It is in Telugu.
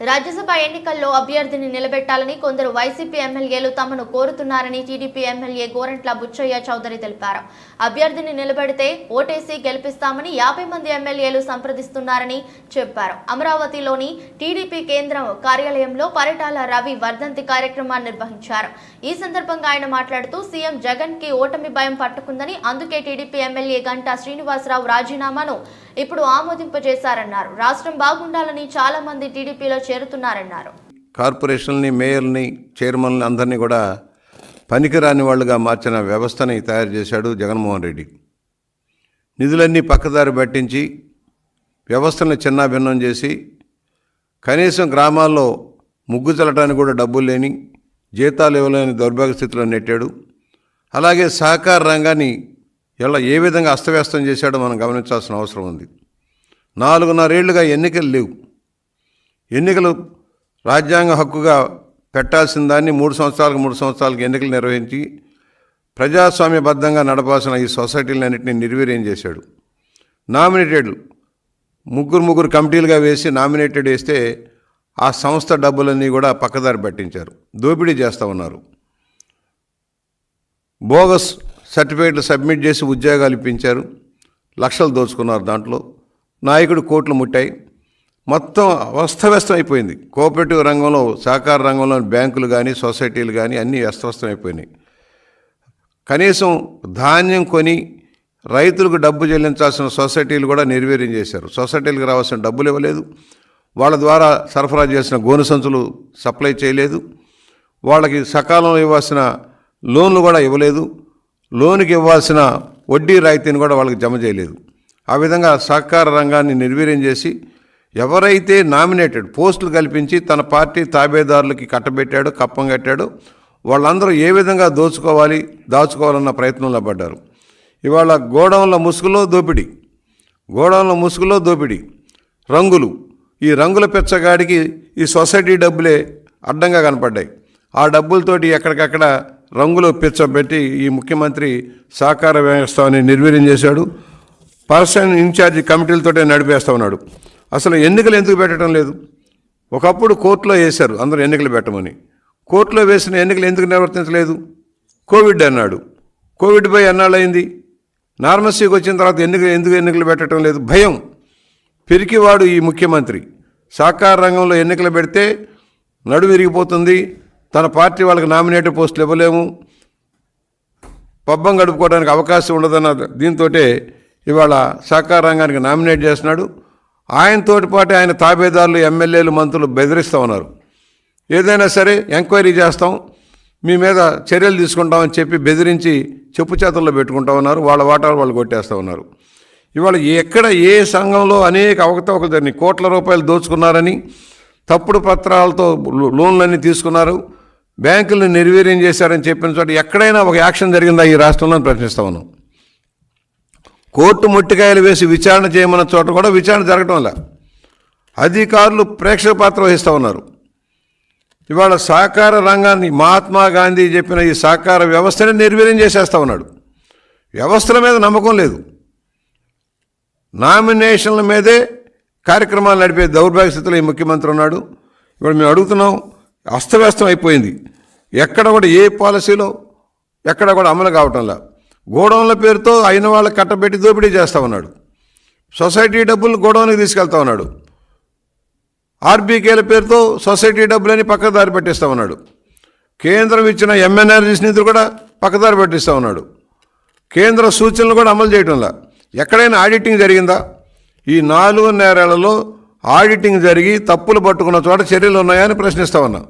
రాజ్యసభ ఎన్నికల్లో అభ్యర్థిని నిలబెట్టాలని కొందరు వైసీపీ ఎమ్మెల్యేలు తమను కోరుతున్నారని టీడీపీ ఎమ్మెల్యే గోరంట్ల బుచ్చయ్య చౌదరి తెలిపారు. అభ్యర్థిని నిలబెడితే ఓటేసి గెలిపిస్తామని యాభై మంది ఎమ్మెల్యేలు సంప్రదిస్తున్నారని చెప్పారు. అమరావతిలోని టీడీపీ కేంద్ర కార్యాలయంలో పరిటాల రవి వర్ధంతి కార్యక్రమాన్ని నిర్వహించారు. ఈ సందర్భంగా ఆయన మాట్లాడుతూ సీఎం జగన్కి ఓటమి భయం పట్టుకుందని అందుకే టీడీపీ ఎమ్మెల్యే గంటా శ్రీనివాసరావు రాజీనామాను ఇప్పుడు ఆమోదింపజేశారన్నారు. రాష్ట్రం బాగుండాలని చాలా మంది టీడీపీలో చేరుతున్నారన్నారు. కార్పొరేషన్ని మేయర్ని చైర్మన్ని అందరినీ కూడా పనికిరాని వాళ్ళుగా మార్చిన వ్యవస్థని తయారు చేశాడు జగన్మోహన్ రెడ్డి. నిధులన్నీ పక్కదారి పట్టించి వ్యవస్థను చిన్నాభిన్నం చేసి కనీసం గ్రామాల్లో ముగ్గు చల్లటానికి కూడా డబ్బులు లేని జీతాలు ఇవ్వలేని దౌర్భాగ్య స్థితిలో నెట్టాడు. అలాగే సహకార రంగాన్ని ఎలా ఏ విధంగా అస్తవ్యస్తం చేశాడో మనం గమనించాల్సిన అవసరం ఉంది. నాలుగున్నరేళ్ళుగా ఎన్నికలు లేవు. ఎన్నికలు రాజ్యాంగ హక్కుగా పెట్టాల్సిన దాన్ని మూడు సంవత్సరాలకు మూడు సంవత్సరాలకు ఎన్నికలు నిర్వహించి ప్రజాస్వామ్యబద్ధంగా నడపాల్సిన ఈ సొసైటీలన్నింటినీ నిర్వీర్యం చేశాడు. నామినేటెడ్ ముగ్గురు ముగ్గురు కమిటీలుగా వేసి నామినేటెడ్ వేస్తే ఆ సంస్థ డబ్బులన్నీ కూడా పక్కదారి పట్టించారు. దోపిడీ చేస్తూ ఉన్నారు. బోగస్ సర్టిఫికేట్లు సబ్మిట్ చేసి ఉద్యోగాలు ఇప్పించారు. లక్షలు దోచుకున్నారు దాంట్లో. నాయకుడు కోట్లు ముట్టాయి. మొత్తం అస్తవ్యస్తం అయిపోయింది కోఆపరేటివ్ రంగంలో సహకార రంగంలో బ్యాంకులు కానీ సొసైటీలు కానీ అన్నీ అస్తవ్యస్తం అయిపోయినాయి కనీసం ధాన్యం కొని రైతులకు డబ్బు చెల్లించాల్సిన సొసైటీలు కూడా నిర్వీర్యం చేశారు. సొసైటీలకు రావాల్సిన డబ్బులు ఇవ్వలేదు. వాళ్ళ ద్వారా సరఫరా చేసిన గోను సంచులు సప్లై చేయలేదు. వాళ్ళకి సకాలంలో ఇవ్వాల్సిన లోన్లు కూడా ఇవ్వలేదు. లోనుకి ఇవ్వాల్సిన వడ్డీ రాయితీని కూడా వాళ్ళకి జమ చేయలేదు. ఆ విధంగా సహకార రంగాన్ని నిర్వీర్యం చేసి ఎవరైతే నామినేటెడ్ పోస్టులు కల్పించి తన పార్టీ తాబేదారులకి కట్టబెట్టాడో కప్పం కట్టాడో వాళ్ళందరూ ఏ విధంగా దోచుకోవాలి దాచుకోవాలన్న ప్రయత్నంలో పడ్డారు. ఇవాళ గోడౌన్ల ముసుగులో దోపిడీ గోడౌన్ల ముసుగులో దోపిడీ. రంగులు ఈ రంగుల పెచ్చగాడికి ఈ సొసైటీ డబ్బులే అడ్డంగా కనపడ్డాయి. ఆ డబ్బులతోటి ఎక్కడికక్కడ రంగులు పిచ్చబెట్టి ఈ ముఖ్యమంత్రి సహకార వ్యవస్థని నిర్వీర్యం చేశాడు. పర్సన్ ఇన్ఛార్జి కమిటీలతోటే నడిపేస్తా ఉన్నాడు. అసలు ఎన్నికలు ఎందుకు పెట్టడం లేదు? ఒకప్పుడు కోర్టులో వేశారు అందరూ ఎన్నికలు పెట్టమని. కోర్టులో వేసిన ఎన్నికలు ఎందుకు నిర్వర్తించలేదు? కోవిడ్ అన్నాడు. కోవిడ్ పోయి ఎన్నాళ్ళు అయింది నార్మసీకి వచ్చిన తర్వాత ఎన్నికలు ఎందుకు ఎన్నికలు పెట్టడం లేదు? భయం. పిరికివాడు ఈ ముఖ్యమంత్రి. సహకార రంగంలో ఎన్నికలు పెడితే నడు విరిగిపోతుంది. తన పార్టీ వాళ్ళకి నామినేటెడ్ పోస్టులు ఇవ్వలేము. పబ్బం గడుపుకోవడానికి అవకాశం ఉండదన్న దీంతో ఇవాళ సహకార రంగానికి నామినేట్ చేస్తున్నాడు. ఆయనతోటి పాటు ఆయన తాబేదారులు ఎమ్మెల్యేలు మంత్రులు బెదిరిస్తూ ఉన్నారు. ఏదైనా సరే ఎంక్వైరీ చేస్తాం. మీ మీద చర్యలు తీసుకుంటామని చెప్పి బెదిరించి చెప్పు చేతుల్లో పెట్టుకుంటా ఉన్నారు. వాళ్ళ వాటాలు వాళ్ళు కొట్టేస్తూ ఉన్నారు. ఇవాళ ఎక్కడ ఏ సంఘంలో అనేక అవకతవకలు జరిగినాయి. కోట్ల రూపాయలు దోచుకున్నారని తప్పుడు పత్రాలతో లోన్లన్నీ తీసుకున్నారు. బ్యాంకులను నిర్వీర్యం చేశారని చెప్పిన చోట ఎక్కడైనా ఒక యాక్షన్ జరిగిందా? ఈ రాష్ట్రంలో ప్రశ్నిస్తా ఉన్నాం కోర్టు ముట్టికాయలు వేసి విచారణ చేయమన్న చోట కూడా విచారణ జరగటం లే అధికారులు ప్రేక్షక పాత్ర వహిస్తూ ఉన్నారు. ఇవాళ సహకార రంగాన్ని మహాత్మా గాంధీ చెప్పిన ఈ సహకార వ్యవస్థని నిర్వీర్యం చేసేస్తా ఉన్నాడు. వ్యవస్థల మీద నమ్మకం లేదు. నామినేషన్ల మీదే కార్యక్రమాలు నడిపే దౌర్భాగ్య స్థితిలో ఈ ముఖ్యమంత్రి ఉన్నాడు. ఇప్పుడు మేము అడుగుతున్నాం అస్తవ్యస్తం అయిపోయింది ఎక్కడ కూడా ఏ పాలసీలో ఎక్కడ కూడా అమలు కావటంలా. గోడౌన్ల పేరుతో అయిన వాళ్ళకి కట్టబెట్టి దోపిడీ చేస్తూ ఉన్నాడు. సొసైటీ డబ్బులు గోడౌన్కి తీసుకెళ్తా ఉన్నాడు. ఆర్బీకేల పేరుతో సొసైటీ డబ్బులని పక్కదారి పెట్టిస్తూ ఉన్నాడు. కేంద్రం ఇచ్చిన ఎంఎన్ఆర్జీస్ నిధులు కూడా పక్కదారి పెట్టిస్తూ ఉన్నాడు. కేంద్ర సూచనలు కూడా అమలు చేయడంలా ఎక్కడైనా ఆడిటింగ్ జరిగిందా? ఈ నాలుగు నేరాలలో ఆడిటింగ్ జరిగి తప్పులు పట్టుకున్న చోట చర్యలు ఉన్నాయని ప్రశ్నిస్తా ఉన్నా.